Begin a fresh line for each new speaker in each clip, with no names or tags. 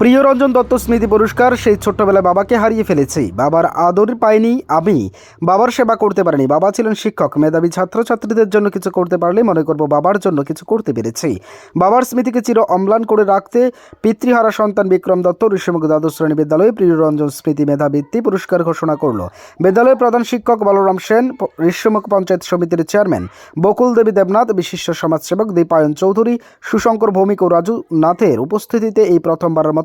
প্রিয় রঞ্জন দত্ত স্মৃতি পুরস্কার সেই ছোট্টবেলায় বাবাকে হারিয়ে ফেলেছি। বাবার আদর পাইনি আমি। বাবার সেবা করতে পারিনি। বাবা ছিলেন শিক্ষক, মেধাবী ছাত্রছাত্রীদের জন্য কিছু করতে পারলে মনে করব বাবার জন্য কিছু করতে পেরেছি। বাবার স্মৃতিকে চির অম্লান করে রাখতে পিতৃহারা সন্তান বিক্রম দত্ত ঋষিমুখ দ্বাদশ শ্রেণি বিদ্যালয়ে প্রিয় রঞ্জন স্মৃতি মেধাবৃত্তি পুরস্কার ঘোষণা করল। বিদ্যালয়ের প্রধান শিক্ষক বলরাম সেন, ঋষিমুখ পঞ্চায়েত সমিতির চেয়ারম্যান বকুল দেবী দেবনাথ, বিশিষ্ট সমাজসেবক দীপায়ন চৌধুরী, সুশঙ্কর ভৌমিক ও রাজু নাথের উপস্থিতিতে এই প্রথমবারের মতো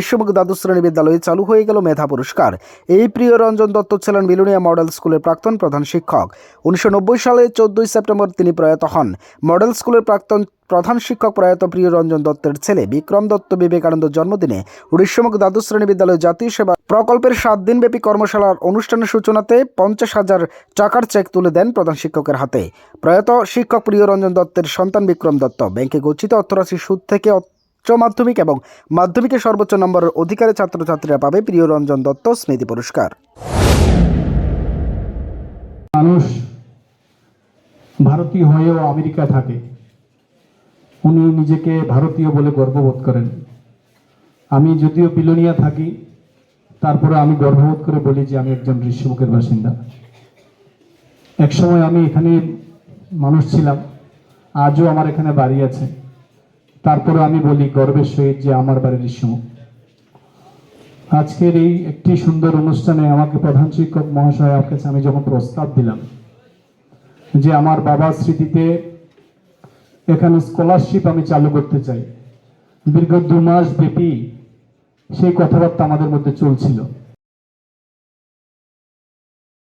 ঋষ্যমুখ দ্বাদশ শ্রেণি বিদ্যালয়ে চালু হয়ে গেল মেধা পুরস্কার। এই প্রিয় রঞ্জন দত্ত ছিলেন বিলুনিয়া মডেল স্কুলের প্রাক্তন প্রধান শিক্ষক। উনিশশো সালে চোদ্দই সেপ্টেম্বর তিনি প্রয়াত হন। মডেল স্কুলের প্রাক্তন প্রধান শিক্ষক প্রয়াত প্রিয় রঞ্জন দত্তের ছেলে বিক্রম দত্ত বিবেকানন্দ জন্মদিনে ঋষ্যমুখ দ্বাদশ শ্রেণি বিদ্যালয় জাতীয় সেবা প্রকল্পের সাত দিনব্যাপী কর্মশালার অনুষ্ঠানের সূচনাতে পঞ্চাশ হাজার টাকার চেক তুলে দেন প্রধান শিক্ষকের হাতে। প্রয়াত শিক্ষক প্রিয় রঞ্জন দত্তের সন্তান বিক্রম দত্ত। ব্যাংকে গচ্ছিত অর্থরাশি সুদ থেকে উচ্চ মাধ্যমিক এবং মাধ্যমিকের সর্বোচ্চ নম্বরের অধিকারী ছাত্রছাত্রীরা পাবে প্রিয় রঞ্জন দত্ত স্মৃতি পুরস্কার।
মানুষ ভারতীয় হয়েও আমেরিকা থাকে। উনি নিজেকে ভারতীয় বলে গর্ববোধ করেন। আমি যদিও বিলোনিয়া থাকি, তারপরে আমি গর্ববোধ করে বলি যে আমি একজন ঋষিমুখের বাসিন্দা। একসময় আমি এখানে মানুষ ছিলাম, আজও আমার এখানে বাড়ি আছে। তারপরে আমি বলি, গর্বের সহিত যে আমার বাড়ির ঋষিমুখ আজকের এই একটি সুন্দর অনুষ্ঠানে আমাকে প্রধান শিক্ষক মহাশয়ের কাছে আমি যখন প্রস্তাব দিলাম যে আমার বাবার স্মৃতিতে এখানে স্কলারশিপ আমি চালু করতে চাই, দীর্ঘ দু মাস ব্যাপী সেই কথাবার্তা আমাদের মধ্যে চলছিল।